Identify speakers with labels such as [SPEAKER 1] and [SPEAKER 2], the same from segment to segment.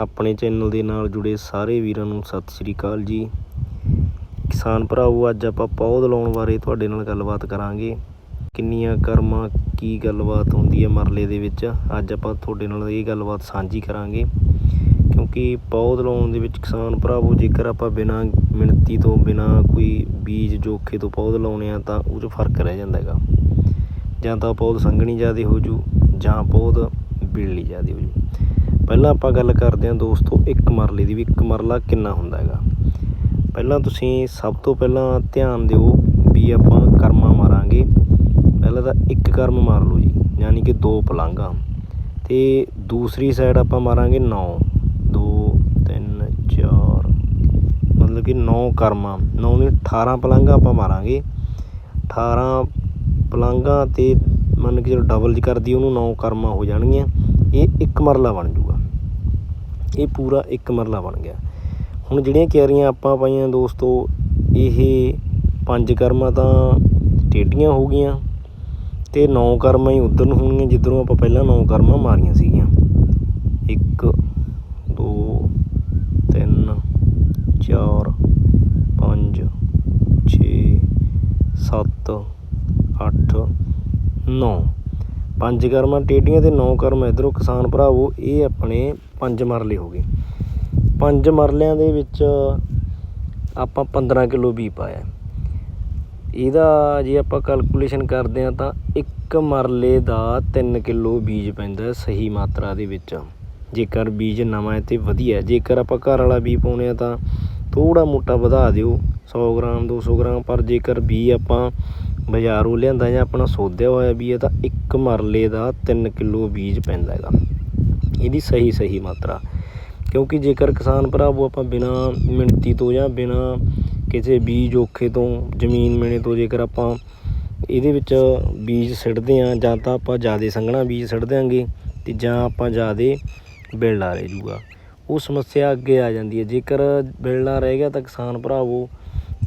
[SPEAKER 1] ਆਪਣੇ ਚੈਨਲ ਦੇ ਨਾਲ ਜੁੜੇ ਸਾਰੇ ਵੀਰਾਂ ਨੂੰ ਸਤਿ ਸ੍ਰੀ ਅਕਾਲ ਜੀ। ਕਿਸਾਨ ਭਰਾਵੋ, ਅੱਜ ਆਪਾਂ ਪੌਦ ਲਾਉਣ ਬਾਰੇ ਤੁਹਾਡੇ ਨਾਲ ਗੱਲਬਾਤ ਕਰਾਂਗੇ। ਕਿੰਨੀਆਂ ਕਰਮਾਂ, ਕੀ ਗੱਲਬਾਤ ਹੁੰਦੀ ਹੈ ਮਰਲੇ ਦੇ ਵਿੱਚ, ਅੱਜ ਆਪਾਂ ਤੁਹਾਡੇ ਨਾਲ ਇਹ ਗੱਲਬਾਤ ਸਾਂਝੀ ਕਰਾਂਗੇ। ਕਿਉਂਕਿ ਪੌਦ ਲਾਉਣ ਦੇ ਵਿੱਚ ਕਿਸਾਨ ਭਰਾਵੋ, ਜੇਕਰ ਆਪਾਂ ਬਿਨਾਂ ਮਿਣਤੀ ਤੋਂ, ਬਿਨਾਂ ਕੋਈ ਬੀਜ ਜੋਖੇ ਤੋਂ ਪੌਦ ਲਾਉਣੇ ਆ, ਤਾਂ ਉਹ 'ਚ ਫ਼ਰਕ ਰਹਿ ਜਾਂਦਾ ਹੈਗਾ। ਜਾਂ ਤਾਂ ਪੌਦ ਸੰਘਣੀ ਜ਼ਿਆਦਾ ਹੋ ਜੂ, ਜਾਂ ਪੌਦ ਬਿਲਲੀ ਜ਼ਿਆਦਾ ਹੋ ਜੂ। ਪਹਿਲਾਂ ਆਪਾਂ ਗੱਲ ਕਰਦੇ ਹਾਂ ਦੋਸਤੋ ਇੱਕ ਮਰਲੇ ਦੀ ਵੀ ਇੱਕ ਮਰਲਾ ਕਿੰਨਾ ਹੁੰਦਾ ਹੈਗਾ। ਪਹਿਲਾਂ ਤੁਸੀਂ ਸਭ ਤੋਂ ਪਹਿਲਾਂ ਧਿਆਨ ਦਿਓ ਵੀ ਆਪਾਂ ਕਰਮਾ ਮਾਰਾਂਗੇ। ਪਹਿਲਾਂ ਤਾਂ ਇੱਕ ਕਰਮ ਮਾਰ ਲਓ ਜੀ, ਯਾਨੀ ਕਿ ਦੋ ਪਲਾਂਘਾਂ। ਤੇ ਦੂਸਰੀ ਸਾਈਡ ਆਪਾਂ ਮਾਰਾਂਗੇ 9 2 3 4 ਮਤਲਬ ਕਿ 9 ਕਰਮਾਂ। 9 ਦੀ 18 ਪਲਾਂਘਾਂ ਆਪਾਂ ਮਾਰਾਂਗੇ। 18 ਪਲਾਂਘਾਂ ਤੇ ਮੰਨ ਕੇ ਚਲੋ ਡਬਲ ਜੀ ਕਰਦੀ ਉਹਨੂੰ 9 ਕਰਮਾਂ ਹੋ ਜਾਣਗੀਆਂ। ਇਹ ਇੱਕ ਮਰਲਾ ਬਣ ਜੂਗਾ। ਇਹ ਪੂਰਾ ਇੱਕ ਮਰਲਾ ਬਣ ਗਿਆ। ਹੁਣ ਜਿਹੜੀਆਂ ਕਿਆਰੀਆਂ ਆਪਾਂ ਪਾਈਆਂ ਦੋਸਤੋ, ਇਹ ਪੰਜ ਕਰਮਾਂ ਤਾਂ ਟੇਢੀਆਂ ਹੋ ਗਈਆਂ ਤੇ ਨੌ ਕਰਮਾਂ ਹੀ ਉਧਰ ਨੂੰ ਹੋਣਗੀਆਂ, ਜਿੱਧਰੋਂ ਆਪਾਂ ਪਹਿਲਾਂ ਨੌ ਕਰਮਾਂ ਮਾਰੀਆਂ ਸੀਗੀਆਂ। 1 2 3 4 5 6 7 8 9 ਪੰਜ ਕਰਮਾਂ, ਟੇਢੀਆਂ ਤੇ ਨੌ ਕਰਮ, ਇਧਰੋਂ ਕਿਸਾਨ ਭਰਾਵੋ, ਇਹ ਆਪਣੇ ਪੰਜ ਮਰਲੇ ਹੋ ਗਏ। ਪੰਜ ਮਰਲਿਆਂ ਦੇ ਵਿੱਚ ਆਪਾਂ 15 ਕਿਲੋ ਬੀ ਪਾਇਆ। ਇਹਦਾ ਜੇ ਆਪਾਂ ਕੈਲਕੂਲੇਸ਼ਨ ਕਰਦੇ ਆ ਤਾਂ ਇੱਕ ਮਰਲੇ ਦਾ 3 ਕਿਲੋ ਬੀਜ ਪੈਂਦਾ ਸਹੀ ਮਾਤਰਾ ਦੇ ਵਿੱਚ। ਜੇਕਰ ਬੀਜ ਨਵਾਂ ਹੈ ਤੇ ਵਧੀਆ ਜੇਕਰ ਆਪਾਂ ਘਰ ਵਾਲਾ ਬੀ ਪਾਉਣੇ ਆ ਤਾਂ ਥੋੜਾ ਮੋਟਾ ਵਧਾ ਦਿਓ। 100 ਗ੍ਰਾਮ 200 ਗ੍ਰਾਮ, ਪਰ ਜੇਕਰ ਬੀ ਆਪਾਂ ਬਾਜ਼ਾਰੋਂ ਲਿਆਂਦਾ ਜਾਂ ਆਪਣਾ ਸੋਧਿਆ ਹੋਇਆ ਵੀ ਹੈ ਤਾਂ ਇੱਕ ਮਰਲੇ ਦਾ 3 ਕਿਲੋ ਬੀਜ ਪੈਂਦਾ ਹੈਗਾ। ਇਹਦੀ ਸਹੀ ਸਹੀ ਮਾਤਰਾ। ਕਿਉਂਕਿ ਜੇਕਰ ਕਿਸਾਨ ਭਰਾਵੋ ਆਪਾਂ ਬਿਨਾ ਮਿਣਤੀ ਤੋਂ ਜਾਂ ਬਿਨਾ ਕਿਸੇ ਬੀਜ ਔਖੇ ਤੋਂ, ਜ਼ਮੀਨ ਮਿਣੇ ਤੋਂ ਜੇਕਰ ਆਪਾਂ ਇਹਦੇ ਵਿੱਚ ਬੀਜ ਸਿੱਟਦੇ ਆ ਜਾਂ ਤਾਂ ਆਪਾਂ ਜ਼ਿਆਦਾ ਸੰਘਣਾ ਬੀਜ ਸਿੱਟ ਦਿਆਂਗੇ ਤੇ ਜਾਂ ਆਪਾਂ ਜ਼ਿਆਦਾ ਬਿਲਲਾ ਰਹਿ ਜੂਗਾ। ਉਹ ਸਮੱਸਿਆ ਅੱਗੇ ਆ ਜਾਂਦੀ ਹੈ। ਜੇਕਰ ਬਿਲਲਾ ਰਹਿ ਗਿਆ ਤਾਂ ਕਿਸਾਨ ਭਰਾਵੋ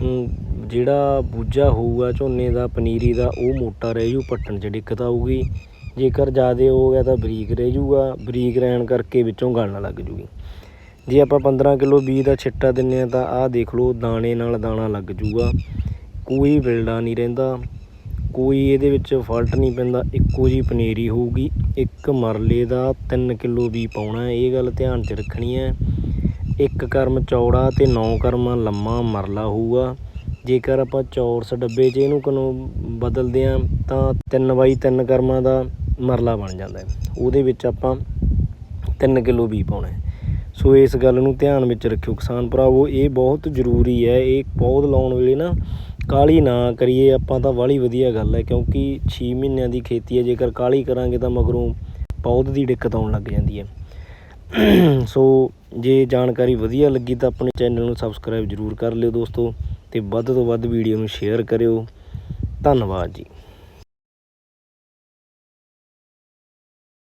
[SPEAKER 1] ਜਿਹੜਾ ਬੂਝਾ ਹੋਊਗਾ, ਝੋਨੇ ਦਾ, ਪਨੀਰੀ ਦਾ, ਉਹ ਮੋਟਾ ਰਹਿ ਜੂ, ਪੱਟਣ 'ਚ ਦਿੱਕਤ ਆਊਗੀ। ਜੇਕਰ ਜ਼ਿਆਦਾ ਹੋ ਗਿਆ ਤਾਂ ਬਰੀਕ ਰਹਿ ਜੂਗਾ, ਬਰੀਕ ਰਹਿਣ ਕਰਕੇ ਵਿੱਚੋਂ ਗਲਣ ਲੱਗ ਜੂਗੀ। ਜੇ ਆਪਾਂ 15 ਕਿਲੋ ਬੀਜ ਦਾ ਛਿੱਟਾ ਦਿੰਨੇ ਆ ਤਾਂ ਆਹ ਦੇਖ ਲਓ, ਦਾਣੇ ਨਾਲ ਦਾਣਾ ਲੱਗ ਜੂਗਾ। ਕੋਈ ਬਿਲਡਾ ਨਹੀਂ ਰਹਿੰਦਾ, ਕੋਈ ਇਹਦੇ ਵਿੱਚ ਫਾਲਟ ਨਹੀਂ ਪੈਂਦਾ, ਇੱਕੋ ਜੀ ਪਨੀਰੀ ਹੋਊਗੀ। ਇੱਕ ਮਰਲੇ ਦਾ 3 ਕਿਲੋ ਵੀ ਪਾਉਣਾ, ਇਹ ਗੱਲ ਧਿਆਨ 'ਚ ਰੱਖਣੀ ਹੈ। ਇੱਕ ਕਰਮ ਚੌੜਾ ਅਤੇ ਨੌ ਕਰਮ ਲੰਮਾ ਮਰਲਾ ਹੋਊਗਾ ਜੇਕਰ ਆਪਾਂ ਚੌਰਸ ਡੱਬੇ 'ਚ ਇਹਨੂੰ ਕਨੂੰ ਬਦਲਦੇ ਹਾਂ ਤਾਂ ਤਿੰਨ ਬਾਈ ਤਿੰਨ ਕਰਮਾਂ ਦਾ ਮਰਲਾ ਬਣ ਜਾਂਦਾ ਉਹਦੇ ਵਿੱਚ ਆਪਾਂ 3 ਕਿਲੋ ਵੀ ਪਾਉਣਾ ਸੋ ਇਸ ਗੱਲ ਨੂੰ ਧਿਆਨ ਵਿੱਚ ਰੱਖਿਓ ਕਿਸਾਨ ਭਰਾਵੋ, ਇਹ ਬਹੁਤ ਜ਼ਰੂਰੀ ਹੈ। ਇਹ ਪੌਦ ਲਾਉਣ ਵੇਲੇ ਨਾ ਕਾਲੀ ਨਾ ਕਰੀਏ, ਆਪਾਂ ਤਾਂ ਵਾਲੀ ਵਧੀਆ ਗੱਲ ਹੈ, ਕਿਉਂਕਿ 6 ਮਹੀਨਿਆਂ ਦੀ ਖੇਤੀ ਹੈ। ਜੇਕਰ ਕਾਲੀ ਕਰਾਂਗੇ ਤਾਂ ਮਗਰੋਂ ਪੌਦ ਦੀ ਦਿੱਕਤ ਆਉਣ ਲੱਗ ਜਾਂਦੀ ਹੈ। ਸੋ ਜੇ ਜਾਣਕਾਰੀ ਵਧੀਆ ਲੱਗੀ ਤਾਂ ਆਪਣੇ ਚੈਨਲ ਨੂੰ ਸਬਸਕ੍ਰਾਈਬ ਜ਼ਰੂਰ ਕਰ ਲਿਓ ਦੋਸਤੋ ਤੇ ਵੱਧ ਤੋਂ ਵੱਧ ਵੀਡੀਓ ਨੂੰ ਸ਼ੇਅਰ ਕਰਿਓ। ਧੰਨਵਾਦ ਜੀ।